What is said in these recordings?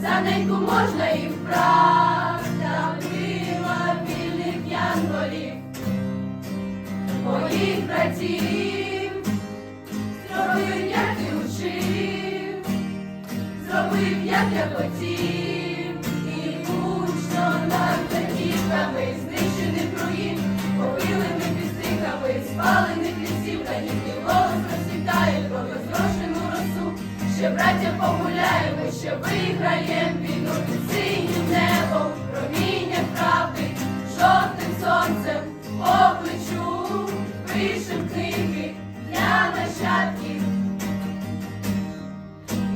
За неньку можна і вправда била вільних янголів, моїх братів, зробив, як ти учив, зробив, як я хотів. Спалених лісів, та їхній голос розсвітає про розрошену росу. Ще браття погуляємо, ще виграєм війну під синім небом, проміння правди, жовтим сонцем по плечу, пишем книги для нащадків,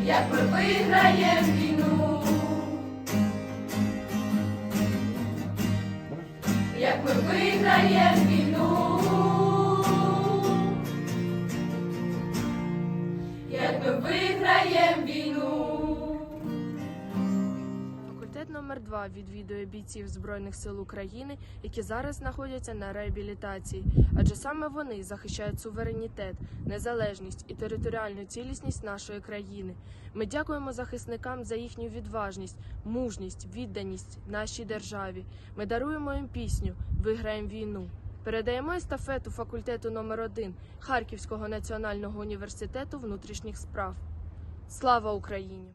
як ми виграєм війну, як ми виграєм війну. Виграєм війну. Факультет номер 2 відвідує бійців Збройних сил України, які зараз знаходяться на реабілітації, адже саме вони захищають суверенітет, незалежність і територіальну цілісність нашої країни. Ми дякуємо захисникам за їхню відважність, мужність, відданість нашій державі. Ми даруємо їм пісню Виграємо війну. Передаємо естафету факультету номер 1 Харківського національного університету внутрішніх справ. Слава Україні!